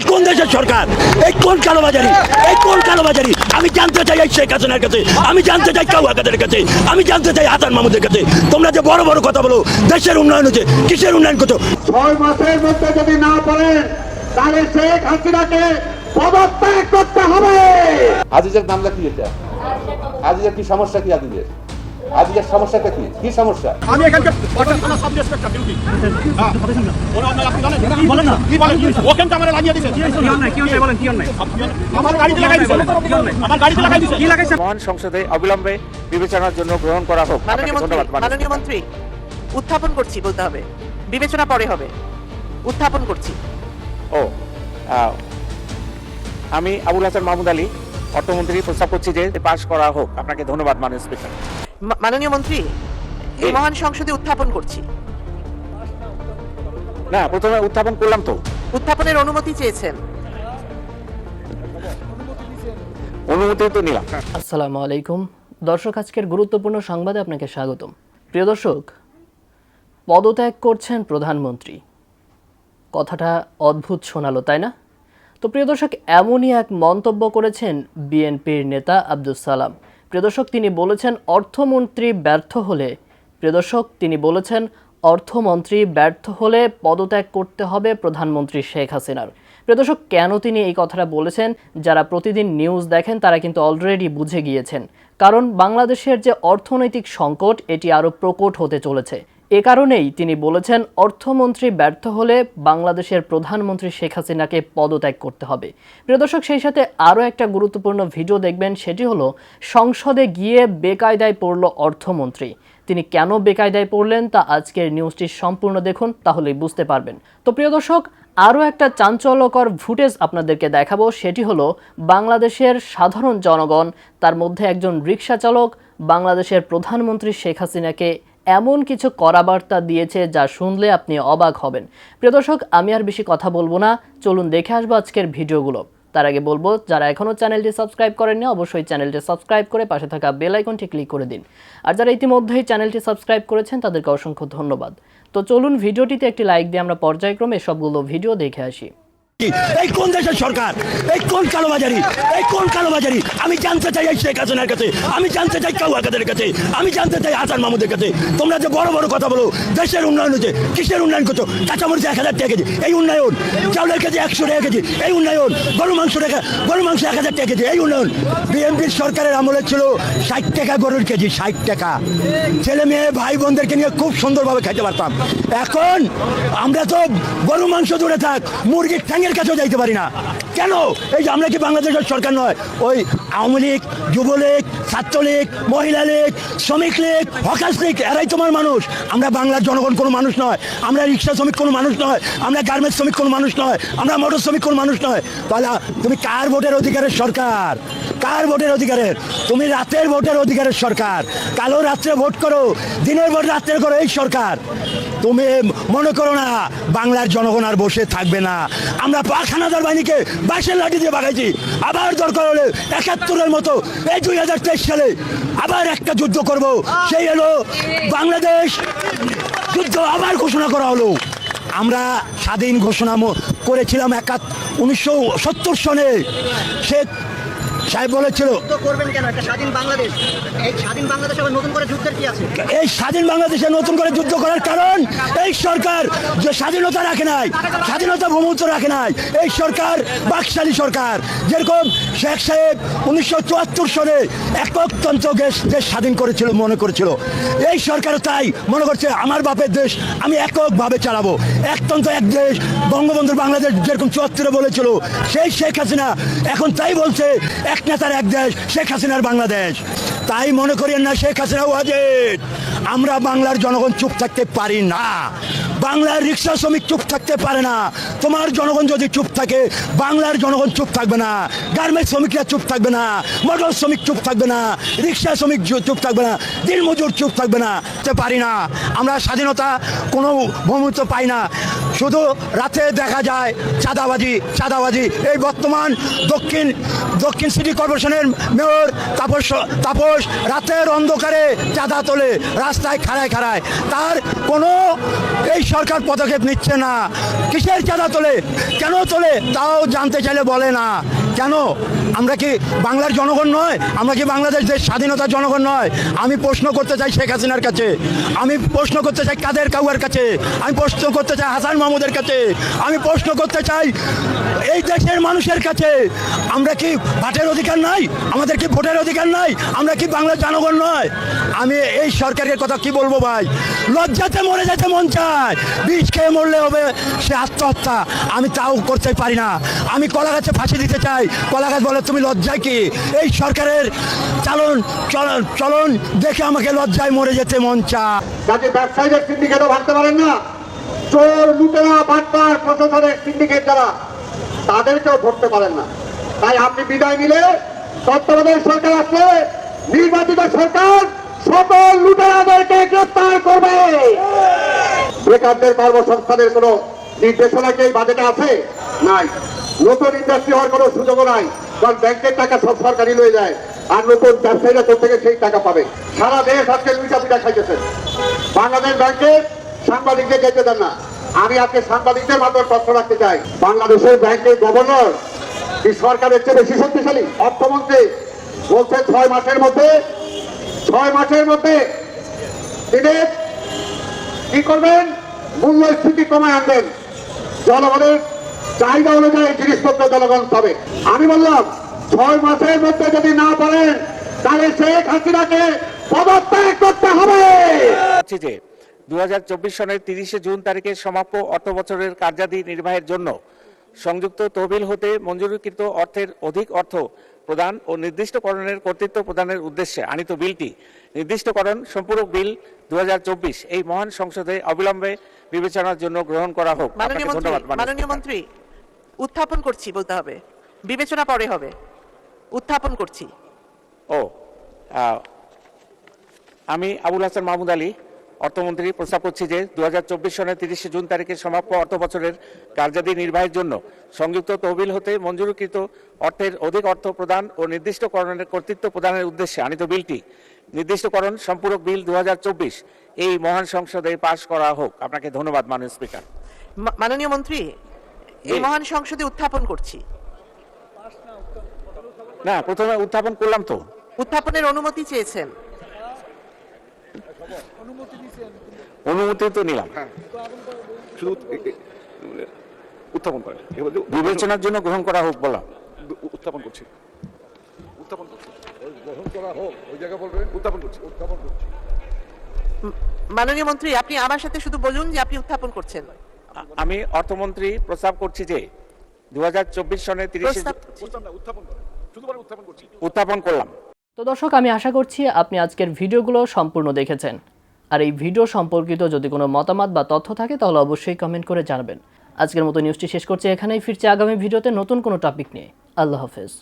এই কোন দেশের সরকার? এই কোন কালোবাজারি? এই কোন কালোবাজারি? আমি জানতে চাই এই শেখ হাসিনার কাছে। আমি জানতে চাই কাউ কাদের কাছে। আমি জানতে চাই হাসান মাহমুদের কাছে। তোমরা যে বড় বড় কথা বলো দেশের উন্নয়ন হচ্ছে কিসের উন্নয়ন করছ? ছয় মাসের মধ্যে যদি না পারেন তাহলে শেখ হাসিনাকে পদত্যাগ করতে হবে। আজিজের নাম লেখি এটা? আজিজের কি সমস্যা কি আজিজের? আজিজের সমস্যাটা কি? কি সমস্যা? আমি এখানকার থানা সাব ইন্সপেক্টর ডিউটি হ্যাঁ ওরা আপনি জানেন? কি বলেন না? কি বলেন? ক্যামেরা লাগিয়ে দিয়েছে কি অন্যায় কি অন্যায় বলেন কি অন্যায় আমার গাড়িতে লাগাই দিয়েছে আমার গাড়িতে লাগাই দিয়েছে কি লাগাইছে? মহান সংসদে অবিলম্বে বিবেচনার জন্য গ্রহণ করা হোক। মাননীয় মন্ত্রী ধন্যবাদ মাননীয় মাননীয় মন্ত্রী উত্থাপন করছি বলতে হবে। বিবেচনা পরে হবে। উত্থাপন করছি। ও আহ, আমি আবুল হাসান মাহমুদ আলী অর্থমন্ত্রী প্রস্তাব করছি যে পাশ করা হোক। আপনাকে ধন্যবাদ মাননীয় স্পিকার। মাননীয় মন্ত্রী এই মহান সংসদে উত্থাপন করছি। না প্রথমে উত্থাপন করলাম তো। উত্থাপনের অনুমতি চেয়েছেন। অনুমতি তো নিলাম। আসসালামু আলাইকুম। দর্শক আজকের গুরুত্বপূর্ণ সংবাদে আপনাকে স্বাগতম। প্রিয় দর্শক পদত্যাগ করছেন প্রধানমন্ত্রী। কথাটা অদ্ভুত শোনালো তাই না? তো প্রিয় দর্শক এমনই এক মন্তব্য করেছেন বিএনপির নেতা আব্দুল সালাম। প্রিয় দর্শক তিনি বলেছেন, অর্থমন্ত্রী ব্যর্থ হলে প্রদর্শক তিনি বলেছেন, অর্থমন্ত্রী ব্যর্থ হলে পদত্যাগ করতে হবে প্রধানমন্ত্রী শেখ হাসিনার। প্রদর্শক কেন তিনি এই কথাটা বলেছেন? যারা প্রতিদিন নিউজ দেখেন, তারা কিন্তু অলরেডি বুঝে গিয়েছেন। কারণ বাংলাদেশের যে অর্থনৈতিক সংকট, এটি আরও প্রকট হতে চলেছে। এ কারণেই তিনি বলেছেন, অর্থমন্ত্রী ব্যর্থ হলে বাংলাদেশের প্রধানমন্ত্রী শেখ হাসিনাকে পদত্যাগ করতে হবে। প্রিয় দর্শক, সেই সাথে আরও একটা গুরুত্বপূর্ণ ভিডিও দেখবেন, সেটি হলো, সংসদে গিয়ে বেকায়দায় পড়ল অর্থমন্ত্রী। তিনি কেন বেকায়দায় পড়লেন তা আজকের নিউজটি সম্পূর্ণ দেখুন, তাহলেই বুঝতে পারবেন। তো প্রিয় দর্শক, আরও একটা চাঞ্চল্যকর ফুটেজ আপনাদেরকে দেখাবো, সেটি হলো, বাংলাদেশের সাধারণ জনগণ, তার মধ্যে একজন রিক্সা চালক, বাংলাদেশের প্রধানমন্ত্রী শেখ হাসিনাকে এমন কিছু করাবার্তা দিয়েছে যা শুনলে আপনি অবাক হবেন। প্রিয় দর্শক, আমি আর বেশি কথা বলব না। চলুন দেখে আসব আজকের ভিডিওগুলো। তার আগে বলব, যারা এখনও চ্যানেলটি সাবস্ক্রাইব করেননি, অবশ্যই চ্যানেলটি সাবস্ক্রাইব করে পাশে থাকা বেল আইকনটি ক্লিক করে দিন। আর যারা ইতিমধ্যেই চ্যানেলটি সাবস্ক্রাইব করেছেন, তাদেরকে অসংখ্য ধন্যবাদ। তো চলুন ভিডিওটিতে একটি লাইক দিয়ে আমরা পর্যায়ক্রমে সবগুলো ভিডিও দেখে আসি। এই কোন দেশের সরকার? এই কোন কালোবাজারি? এই কোন কালোবাজারি? আমি জানতে চাই শেখ হাসিনার কাছে। আমি জানতে চাই কাছে। আমি জানতে চাই হাসান মাহমুদের কাছে। তোমরা যে বড় বড় কথা বলো, দেশের উন্নয়ন হচ্ছে। কিসের উন্নয়ন করছ? কাঁচামরিচ এক হাজার টাকা কেজি। এই উন্নয়ন। চাউলের কেজি একশো টাকা কেজি। এই উন্নয়ন। গরু মাংস গরু মাংস এক হাজার টাকা কেজি। এই উন্নয়ন। বিএনপির সরকারের আমলে ছিল ষাট টাকা গরুর কেজি, ষাট টাকা। ছেলে মেয়ে, ভাই বোনদেরকে নিয়ে খুব সুন্দরভাবে খেতে পারতাম। এখন আমরা তো গরু মাংস দূরে থাক, মুরগির ঠ্যাঙের কাছেও যাইতে পারি না। কেন? এই যে আমরা কি বাংলাদেশের সরকার নয়, ওই আওয়ামী লীগ, যুবলীগ, ছাত্রলীগ, মহিলা লীগ, শ্রমিক লীগ হকাশ লীগ, এরাই তোমার মানুষ। আমরা বাংলার জনগণ কোনো মানুষ নয়, আমরা রিক্সা শ্রমিক কোনো মানুষ নয়, আমরা গার্মেন্টস শ্রমিক কোনো মানুষ নয়, আমরা মোটর শ্রমিক কোনো মানুষ নয়। তাহলে তুমি কার ভোটের অধিকারের সরকার? কার ভোটের অধিকারের? তুমি রাতের ভোটের অধিকারের সরকার। কালো রাত্রে ভোট করো, দিনের ভোট রাত্রে করো এই সরকার। তুমি মনে করো না, বাংলার জনগণ আর বসে থাকবে না। আমরা পাখানাদার বাহিনীকে বাঁশের লাঠি দিয়ে বাগাইছি। আবার দরকার হলে একাত্তরের মতো, এই দুই হাজার তেইশ সালে আবার একটা যুদ্ধ করব। সেই হলো বাংলাদেশ যুদ্ধ আবার ঘোষণা করা হলো। আমরা স্বাধীন ঘোষণা করেছিলাম একাত, উনিশশো সত্তর সনে। শেখ সাহেব বলেছিল। এই স্বাধীন বাংলাদেশ নতুন করে যুদ্ধ করার কারণ এই সরকার যে স্বাধীনতা রাখে নাই স্বাধীনতা ভূমুত্ব রাখে নাই এই সরকার বাকশালী সরকার। যেরকম শেখ সাহেব উনিশশো চুয়াত্তর সনে এককতন্ত্র দেশ দেশ স্বাধীন করেছিল মনে করেছিল। এই সরকার তাই মনে করছে আমার বাপের দেশ আমি এককভাবে চালাবো। একতন্ত্র এক দেশ বঙ্গবন্ধুর বাংলাদেশ যেরকম চুয়াত্তরে বলেছিল সেই শেখ হাসিনা এখন তাই বলছে এক নেতার এক দেশ, শেখ হাসিনার বাংলাদেশ। তাই মনে করেন না শেখ হাসিনা ওয়াজেদ। আমরা বাংলার জনগণ চুপ থাকতে পারি না। বাংলার রিক্সা শ্রমিক চুপ থাকতে পারে না। তোমার জনগণ যদি চুপ থাকে, বাংলার জনগণ চুপ থাকবে না। গার্মেন্টস শ্রমিকরা চুপ থাকবে না। মোটর শ্রমিক চুপ থাকবে না। রিক্সা শ্রমিক চুপ থাকবে না। দিনমজুর চুপ থাকবে না। তে পারি না। আমরা স্বাধীনতা কোনো ভূমিত্ব পাই না। শুধু রাতে দেখা যায় চাঁদাবাজি চাঁদাবাজি। এই বর্তমান দক্ষিণ দক্ষিণ সিটি কর্পোরেশনের মেয়র তাপস তাপস রাতের অন্ধকারে চাঁদা তোলে, রাস্তায় খাড়ায় খাড়ায়। তার কোনো এই সরকার পদক্ষেপ নিচ্ছে না। কিসের চাঁদা তোলে? কেন তোলে? তাও জানতে চাইলে বলে না। কেন? আমরা কি বাংলার জনগণ নয়? আমরা কি বাংলাদেশ দেশ স্বাধীনতার জনগণ নয়? আমি প্রশ্ন করতে চাই শেখ হাসিনার কাছে। আমি প্রশ্ন করতে চাই কাদের কাউয়ার কাছে? আমি প্রশ্ন করতে চাই হাসান মাহমুদের কাছে। আমি প্রশ্ন করতে চাই এই দেশের মানুষের কাছে। আমরা কি ভাটের অধিকার নাই? আমাদের কি ভোটের অধিকার নাই? আমরা কি বাংলার জনগণ নয়? আমি এই সরকারের কথা কি বলব ভাই? লজ্জাতে মরে যেতে মন চায়। বিষ খেয়ে মরলে হবে সে আত্মহত্যা। আমি তাও করতে পারি না। আমি কলা গাছে ফাঁসি দিতে চাই। কলা গাছ বলে তুমি লজ্জায় কি? এই সরকারের চালন চলন চলন দেখে আমাকে লজ্জায় মরে যেতে মন চায়। যাতে ব্যবসায়ীদের সিন্ডিকেটও ভাঙতে পারেন না, চোর, লুটেরা, বাটপার, প্রশাসনের সিন্ডিকেট যারা, তাদেরকেও ধরতে পারেন না। তাই আপনি বিদায় নিলে তত্ত্বাবধায়ক সরকার আসলে, নির্বাচিত সরকার সকল লুটেরাদেরকে গ্রেফতার করবে। বেকারদের কর্মসংস্থানের কোনো নির্দেশনা কি এই বাজেটে আছে? নাই। নতুন ইন্ডাস্ট্রি হওয়ার কোনো সুযোগও নাই। কারণ ব্যাংকের টাকা সব সরকারি লয়ে যায় আর নতুন ব্যবসায়ীরা কোথা থেকে সেই টাকা পাবে। সারা দেশ আজকে লুইটা পিঠা খাইতেছে। বাংলাদেশ ব্যাংকে সাংবাদিকদের যেতে দেন না। আমি আজকে সাংবাদিকদের মাধ্যমে তথ্য রাখতে চাই। বাংলাদেশের ব্যাংকের গভর্নর, কি সরকারের চেয়ে বেশি শক্তিশালী? অর্থমন্ত্রী বলছে ছয় মাসের মধ্যে, ছয় মাসের মধ্যে তিনি কি করবেন? মূল্যস্ফীতি কমায় আনবেন। জনগণের চাহিদা অনুযায়ী জিনিসপত্র জনগণ পাবে। আমি বললাম ছয় মাসের মধ্যে যদি না পারেন তাহলে শেখ হাসিনাকে পদত্যাগ করতে হবে। যে দু সনের তিরিশে জুন তারিখে সমাপ্য অর্থ বছরের কার্যাদি নির্বাহের জন্য সংযুক্ত তহবিল হতে মঞ্জুরিকৃত অর্থের অধিক অর্থ প্রদান ও নির্দিষ্টকরণের কর্তৃত্ব প্রদানের উদ্দেশ্যে আনিত বিলটি নির্দিষ্টকরণ সম্পূরক বিল দু হাজার চব্বিশ এই মহান সংসদে অবিলম্বে বিবেচনার জন্য গ্রহণ করা হোক। ধন্যবাদ মাননীয় মন্ত্রী। উত্থাপন করছি বলতে হবে। বিবেচনা পরে হবে। উত্থাপন করছি। ও আমি আবুল হাসান মাহমুদ আলী অর্থমন্ত্রী প্রস্তাব করছি যে দু সনের তিরিশে জুন তারিখে সমাপ্য অর্থ বছরের কার্যাদি নির্বাহের জন্য সংযুক্ত তহবিল হতে মঞ্জুরকৃত অর্থের অধিক অর্থ প্রদান ও নির্দিষ্টকরণের কর্তৃত্ব প্রদানের উদ্দেশ্যে আনিত বিলটি। নির্দিষ্টকরণ সম্পূরক বিল দু হাজার চব্বিশ। এই মহান সংসদে পাশ করা হোক। আপনাকে ধন্যবাদ মাননীয় স্পিকার। মাননীয় মন্ত্রী এই মহান সংসদে উত্থাপন করছি। না প্রথমে উত্থাপন করলাম তো। উত্থাপনের অনুমতি চেয়েছেন। অনুমতি তো নিলাম। শুধু এ- মানে উত্থাপন করেন। বিবেচনার জন্য গ্রহণ করা হোক উ- উত্থাপন করছি। উত্থাপন করছি। গ্রহণ করা হোক ওই জায়গা বলবেন? উত্থাপন করছি। উত্থাপন করছি। মাননীয় মন্ত্রী আপনি আমার সাথে শুধু বলুন যে আপনি উত্থাপন করছেন। আমি অর্থমন্ত্রী প্রস্তাব করছি যে দু সনের তিরিশে প্রস্তাব বলতাম না উত্থাপন করেন। শুধু বলে উত্থাপন করছি। উত্থাপন করলাম। তো দর্শক আমি আশা করছি আপনি আজকের ভিডিওগুলো সম্পূর্ণ দেখেছেন। আর এই ভিডিও সম্পর্কিত যদি কোনো মতামত বা তথ্য থাকে তাহলে অবশ্যই কমেন্ট করে জানাবেন। আজকের মতো নিউজটি শেষ করছি এখানেই। ফিরছি আগামী ভিডিওতে নতুন কোনো টপিক নিয়ে। আল্লাহ হাফেজ।